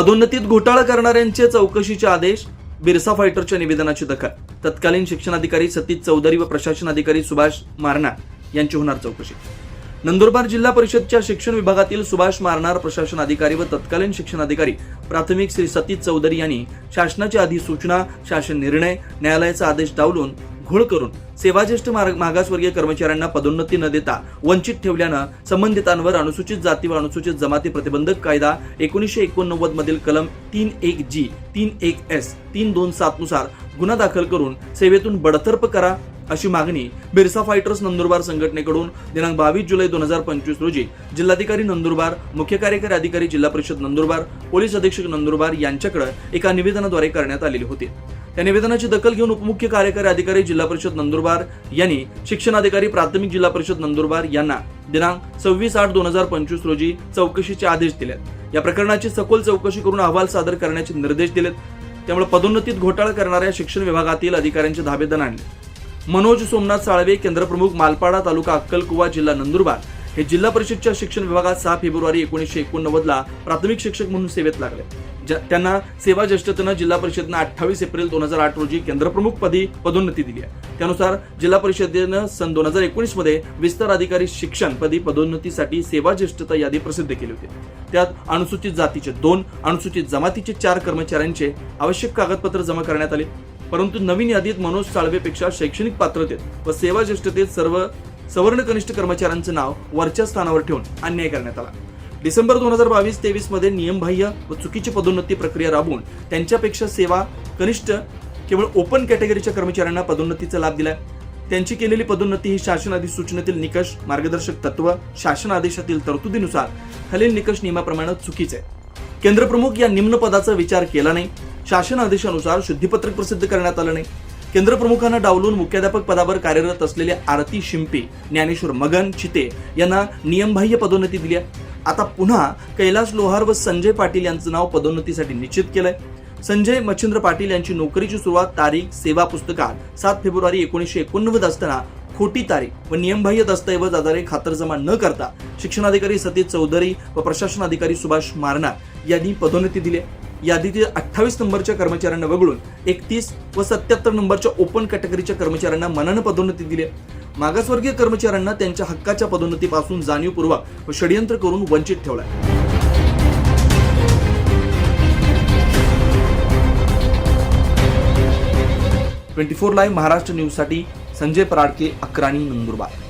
पदोन्नतीत घोटाळा करणाऱ्यांचे चौकशीचे आदेश बिरसा फायटरच्या निवेदनाची दखल. तत्कालीन शिक्षणाधिकारी सतीश चौधरी व प्रशासन अधिकारी सुभाष मारना यांची होणार चौकशी. नंदुरबार जिल्हा परिषदच्या शिक्षण विभागातील सुभाष मारणार प्रशासन अधिकारी व तत्कालीन शिक्षण अधिकारी प्राथमिक श्री सतीश चौधरी यांनी शासनाची अधिसूचना शासन निर्णय न्यायालयाचा आदेश डावलून घोळ करून सेवाज्येष्ठ मार्ग- मागासवर्गीय कर्मचाऱ्यांना पदोन्नती न देता वंचित ठेवल्यानं संबंधितांवर अनुसूचित जाती व अनुसूचित जमाती प्रतिबंधक कायदा एकोणीसशे एकोणनव्वद मधील कलम तीन एक जी तीन एक एस तीन दोन सात नुसार गुन्हा दाखल करून सेवेतून बडतर्फ करा. अशी मागणी बिरसा फायटर्स नंदुरबार संघटनेकडून दिनांक बावीस जुलै दोन हजार पंचवीस रोजी जिल्हाधिकारी नंदुरबार मुख्य कार्यकारी अधिकारी जिल्हा परिषद नंदुरबार पोलीस अधीक्षक नंदुरबार यांच्याकडे एका निवेदनाद्वारे करण्यात आलेली होती. त्या निवेदनाची दखल घेऊन उपमुख्य कार्यकारी अधिकारी जिल्हा परिषद नंदुरबार यांनी शिक्षणाधिकारी प्राथमिक जिल्हा परिषद नंदुरबार यांना दिनांक सव्वीस आठ दोन हजार पंचवीस रोजी चौकशीचे आदेश दिलेत या प्रकरणाची सखोल चौकशी करून अहवाल सादर करण्याचे निर्देश दिलेत. त्यामुळे पदोन्नतीत घोटाळा करणाऱ्या शिक्षण विभागातील अधिकाऱ्यांचे धाबेदन आणले. मनोज सोमनाथ साळवे केंद्रप्रमुख मालपाडा तालुका अक्कलकुवा जिल्हा नंदुरबार. हे जिल्हा परिषदच्या शिक्षण विभागात सहा फेब्रुवारी एकोणीसशे एकोणनव्वदला प्राथमिक शिक्षक म्हणून सेवेत लागले. त्यांना सेवा ज्येष्ठतेनं जिल्हा परिषदेनं अठ्ठावीस एप्रिल दोन हजार आठ रोजी केंद्रप्रमुख पदी पदोन्नती दिली आहे. त्यानुसार जिल्हा परिषदेनं सन दोन हजार एकोणीसमध्ये विस्तार अधिकारी शिक्षण पदी पदोन्नतीसाठी सेवा ज्येष्ठता यादी प्रसिद्ध केली होती. त्यात अनुसूचित जातीचे दोन अनुसूचित जमातीचे चार कर्मचाऱ्यांचे आवश्यक कागदपत्र जमा करण्यात आले. परंतु नवीन यादीत मनोज साळवेपेक्षा शैक्षणिक पात्रतेत व सेवा ज्येष्ठतेत सर्व सवर्ण कनिष्ठ कर्मचाऱ्यांचं नाव वरच्या स्थानावर ठेवून अन्याय करण्यात आला. डिसेंबर दोन हजार बावीस तेवीसमध्ये नियमबाह्य व चुकीची पदोन्नती प्रक्रिया राबवून त्यांच्यापेक्षा सेवा कनिष्ठ केवळ ओपन कॅटेगरीच्या कर्मचाऱ्यांना पदोन्नतीचा लाभ दिलाय. त्यांची केलेली पदोन्नती ही शासन अधिसूचनेतील निकष मार्गदर्शक तत्व शासन आदेशातील तरतुदीनुसार खालील निकष नियमाप्रमाणे चुकीचे आहे केंद्रप्रमुख या निम्न पदाचा विचार केला नाही. शासन आदेशानुसार शुद्धीपत्रक प्रसिद्ध करण्यात आलं नाही. केंद्रप्रमुखांना डावलून मुख्याध्यापक पदावर कार्यरत असलेले आरती शिंपे ज्ञानेश्वर मगन चिते यांना नियमबाह्य पदोन्नती दिली आहे. आता पुन्हा कैलास लोहार व संजय पाटील यांचं नाव पदोन्नतीसाठी निश्चित केलंय. संजय मच्छिंद्र पाटील यांची नोकरीची सुरुवात तारीख सेवा पुस्तकात सात फेब्रुवारी एकोणीसशे एकोणनव्वद असताना खोटी तारीख व नियमबाह्य दस्तऐवज आधारे खातरजमा न करता शिक्षणाधिकारी सतीश चौधरी व प्रशासन अधिकारी सुभाष मारना यांनी पदोन्नती दिली आहे. यादीतील अठ्ठावीस नंबरच्या कर्मचाऱ्यांना वगळून एकतीस व सत्याहत्तर नंबरच्या ओपन कॅटेगरीच्या कर्मचाऱ्यांना मनानं पदोन्नती दिली मागासवर्गीय कर्मचाऱ्यांना त्यांच्या हक्काच्या पदोन्नतीपासून जाणीवपूर्वक व षडयंत्र करून वंचित ठेवलाय. ट्वेंटी फोर लाईव्ह महाराष्ट्र न्यूजसाठी संजय पराडके अक्राणी नंदुरबार.